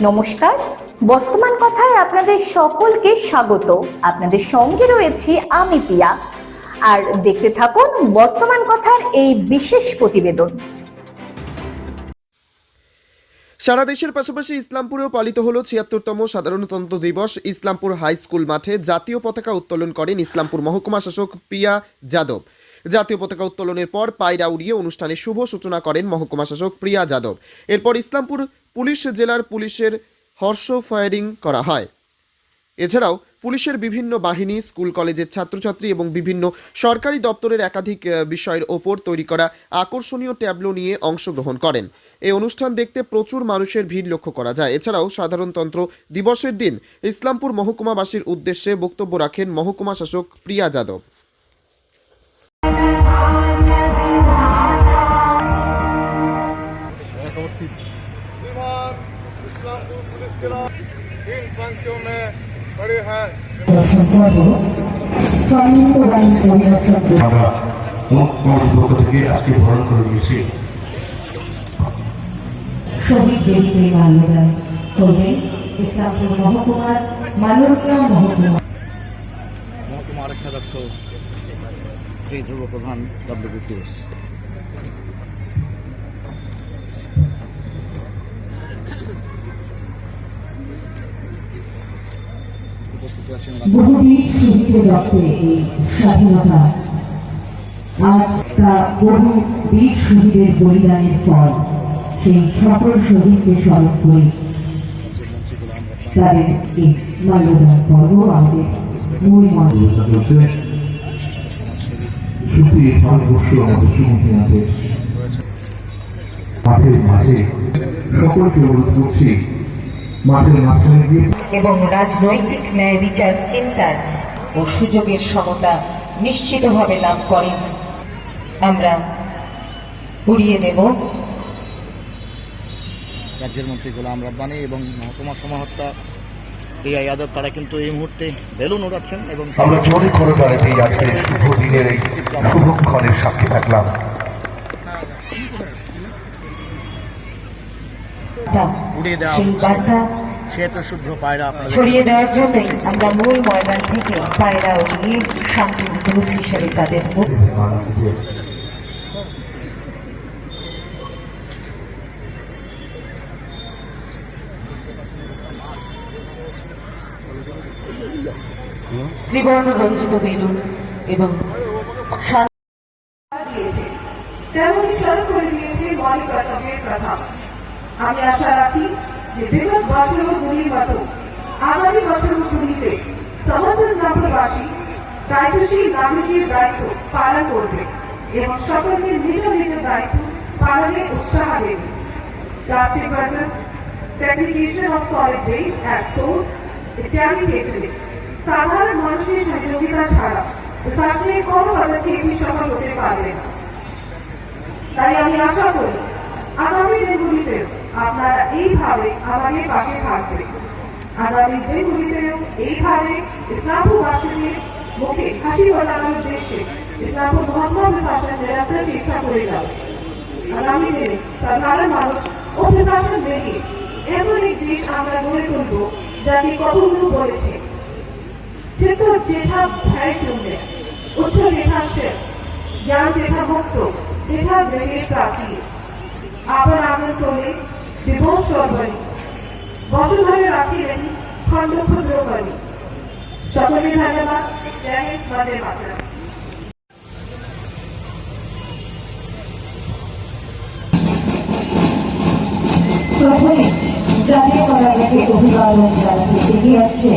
নমস্কার। বর্তমান কথায় আপনাদের সকলকে স্বাগত। আপনাদের সঙ্গে রয়েছি আমি পিয়া। আর দেখতে থাকুন বর্তমান কথার এই বিশেষ প্রতিবেদন। সারা দেশের পাশাপাশি ইসলামপুরেও পালিত হলো ছিয়াত্তরতম সাধারণতন্ত্র দিবস। ইসলামপুর হাই স্কুল মাঠে জাতীয় পতাকা উত্তোলন করেন ইসলামপুর মহকুমা শাসক প্রিয়া যাদব। জাতীয় পতাকা উত্তোলনের পর পায়রা উড়িয়ে অনুষ্ঠানের শুভ সূচনা করেন মহকুমা শাসক প্রিয়া যাদব। এরপর ইসলামপুর পুলিশ জেলার পুলিশের হর্ষ ফায়ারিং করা হয়। এছাড়াও পুলিশের বিভিন্ন বাহিনী, স্কুল কলেজের ছাত্রছাত্রী এবং বিভিন্ন সরকারি দপ্তরের একাধিক বিষয়ের ওপর তৈরি করা আকর্ষণীয় ট্যাবলো নিয়ে অংশগ্রহণ করেন। এই অনুষ্ঠান দেখতে প্রচুর মানুষের ভিড় লক্ষ্য করা যায়। এছাড়াও সাধারণতন্ত্র দিবসের দিন ইসলামপুর মহকুমাবাসীর উদ্দেশ্যে বক্তব্য রাখেন মহকুমা শাসক প্রিয়া যাদব। इस्लामपुर पुलिस जिला इन पंक्तियों में खड़े हैं সম্মিলিত বাহিনী পরিদর্শন করে আমরা মুখ্যমন্ত্রীর পক্ষ থেকে আজকে বরণ করে দিয়েছি শহীদ বেদিতে মাল্যদান করবেন ইসলামপুর মহকুমার মানবিকা মহকুমা মহকুমা আরক্ষাধ্যক্ষ শ্রী ধ্রুব প্রধান ডব্লিউবিপিএস স্বাধীনতা। আজ তা বহু বীর শহীদের বলিদানের সেই সকল শহীদকে স্মরণ তাদের এই মাল্যদান পর্ব আমাদের মূল সত্যি ভারতবর্ষ আমাদের মাঠের মাঝে সকলকে অনুরোধ করছি, মাঠের মাঝখানে গিয়ে এবং রাজনৈতিক ন্যায় বিচার চিন্তার ও সুযোগের সমতা নিশ্চিতভাবে লাভ করেন। আমরা উড়িয়ে দেব রাজ্যের মন্ত্রী গোলাম রব্বানী এবং মহকুমা সমাহর্তা প্রিয়া যাদব তারা কিন্তু এই মুহূর্তে বেলুন উড়াচ্ছেন এবং আমরা জোরে করে দাঁড়াতেই আজকে শুভ দিনের এই শুভক্ষণের সাক্ষী থাকলাম। উড়িয়ে দেওয়া শ্বেত শুভ্র পায়রা আপনাদের ছড়িয়ে দেওয়ার জন্যই আমরা মূল ময়দান থেকে পায়রা উড়িয়ে শান্তির দূত হিসেবে তাদের মুখ ত্রিবর্ণ রঞ্জিত বেলুন এবং করে দিয়েছে কথা আমি আশা রাখি যে বিগত বছরগুলির মতো আগামী বছরগুলিতে সমস্ত নগরবাসী দায়িত্বশীল নাগরিকের দায়িত্ব পালন করবে এবং সকলকে নিজ নিজ দায়িত্ব পালনে উৎসাহ দেবে। প্লাস্টিক ভার্জন segregation of solid waste at source ইত্যাদি ক্ষেত্রে সাধারণ মানুষের সহযোগিতা ছাড়া শাসনের কোনো পদক্ষেপই সফল হতে পারবে না। তাই আমি আশা করি, আগামী দিনগুলিতে আপনারা এইভাবে আমাদের পাশে থাকবেন। আগামী দিনগুলিতেও এইভাবে ইসলামপুরবাসীদের মুখে হাসি ফোটানোর উদ্দেশ্যে ইসলামপুর মোহাম্মদ শাসন নিরন্তর চেষ্টা করে যাবে। আগামী দিনে সাধারণ মানুষ ও প্রশাসন মিলিয়ে এমন এক দেশ আমরা গড়ে তুলব যাকে কতগুলো বলেছে। চিত্র যেথা ভয় শূন্য উচ্চ যেথা শেষ জ্ঞান যেথা মুক্ত যেথা দেহের প্রাচীর। আপন আপন তোলে বিভোষ সর্বরি বসুধরে রাখিলেন খণ্ড ক্ষুদ্র করি। সকলে ধন্যবাদ। জয় হিন্দ, বন্দে জাতীয় পতাকাকে অভিবাদন জানাতে এগিয়ে আসছে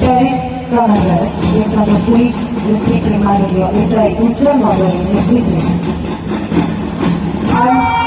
প্যারেড কমান্ডার পুলিশ ডিস্ট্রিক্ট মাননীয় এসআই উজ্জ্বল মন্ডলের নেতৃত্বে।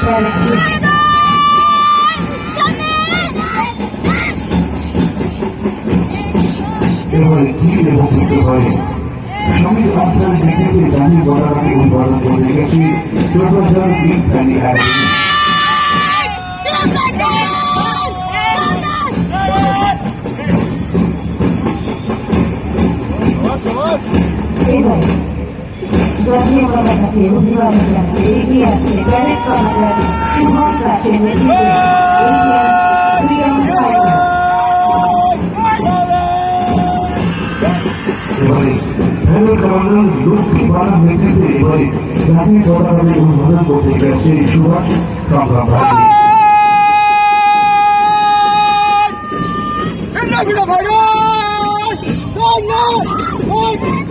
প্যারেডটি এবারে চিল এবং চিত্রকরে সংগীত আনসারের নেতৃত্বে জাতীয় পতাকাকে অভিবাদন করতে গেছে চট্টগ্রাম গ্রিন ভ্যালি একাডেমি এবং জাতীয় পতাকাকে অভিবাদন জানাতে এগিয়ে আসছে প্যারেড কমান্ডার বালার নেতৃত্বে এবারে জাতীয় পতাকাকে অভিবাদন করতে গেছে সুভাষ সংগ্রাম ভারতী এবারে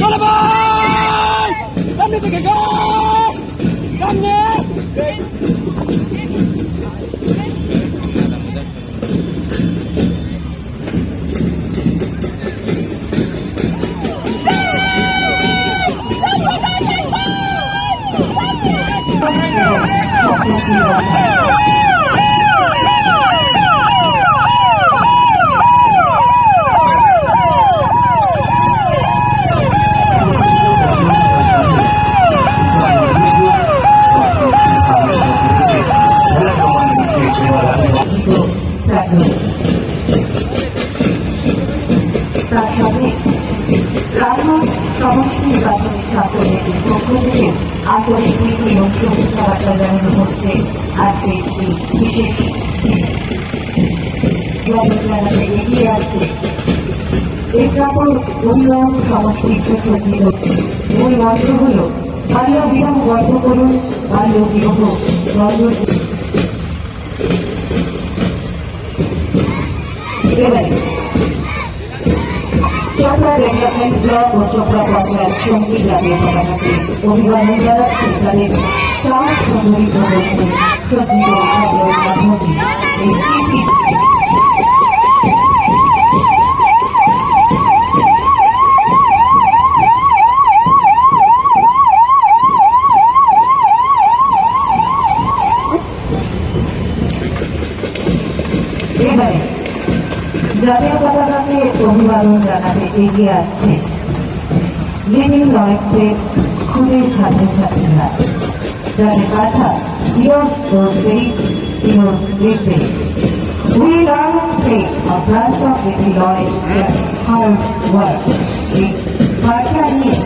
Balaban! Sabi tiga ka! Kami! Thank you. তার সাথে রাজনাথ সমষ্টি প্রাথমিক স্বাস্থ্য নীতির পক্ষ থেকে আন্তরিক প্রীতি এবং শুভেচ্ছা বার্তা জানানো হচ্ছে আজকে এই বিশেষ এগিয়ে আসছে ইসলামপুর সমষ্টি সুসজ্জিত মূল মন্ত্র হল, বাল্য বিবাহ বন্ধ করুন, বাল্য বিবাহ বন্ধ এবারে চোপড়া ডেভেলপমেন্ট ব্লক ও চোপড়া পঞ্চায়েত সমিতি জাতীয় পতাকাকে অভিবাদন জানাচ্ছে তাদের চার সুন্দরী প্রদর্শনে সজ্জিত খাদ্যের মাধ্যমে এই স্মৃতি এবারে জাতীয় পতাকাকে অভিবাদন জানাতে এগিয়ে আসছে লিভিং নয়েসের খুবই ছাত্রছাত্রীরা যাদের কথা days, heroes these days. We learn take a branch of Living Lawrence their hard work. এই বার্তা নিয়ে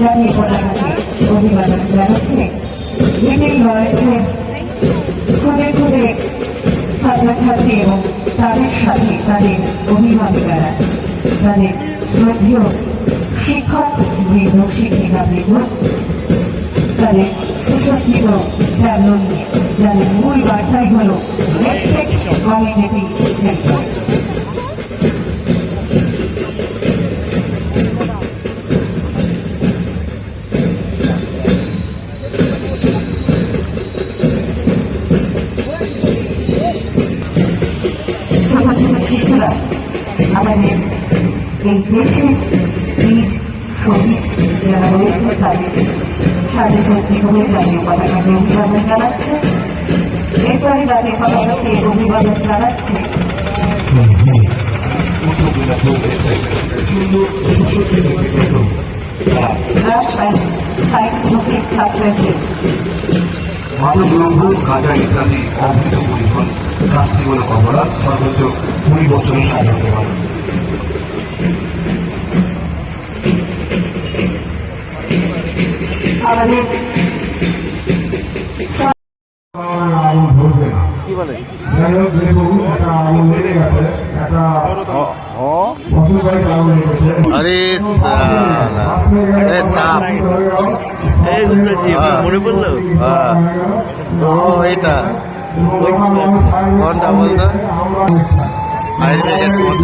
জাতীয় পতাকাকে অভিবাদন জানাচ্ছে লিভিং নয়েসের খুদে খুদে ছাত্রছাত্রী এবং তাদের সাথে তাদের অভিভাবিকারা তাদের শ্রদ্ধেয় শিক্ষক বৃদ্ধ শিক্ষিকা বৃদ্ধ তাদের ট্যাবলো নিয়ে, যাদের মূল বার্তাই হল কমিউনিটি ছোট এই দেশের বীর শহীদ যারা রয়েছে তাদের সাথে হয়ে জাতীয় পতাকাকে অভিবাদন জানাচ্ছে, এরপরে অভিবাদন জানাচ্ছে। মাদকদ্রব্য গাঁজা ইত্যাদি অবৈধ পরিবহন শাস্তিমূলক অপরাধ সর্বোচ্চ কুড়ি বছরের সাজা দেওয়া। ফসলবাড়িতে আগুন লেগেছে আরে সাপ। মনে পড়ল ও এটা। কোনটা বলতো? ফায়ার ব্রিগেড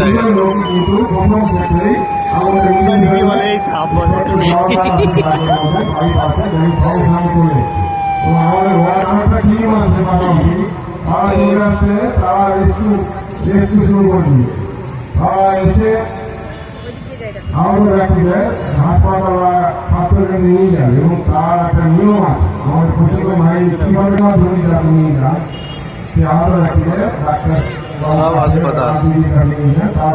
নিয়ে যাবে এবং তার একটা নিয়ম আছে আমাদের প্রসঙ্গ ভাই কীভাবে না ধরি নিয়ে যান সে আমাদের ব্যক্তিদের ডাক্তার হাসপাতাল। তার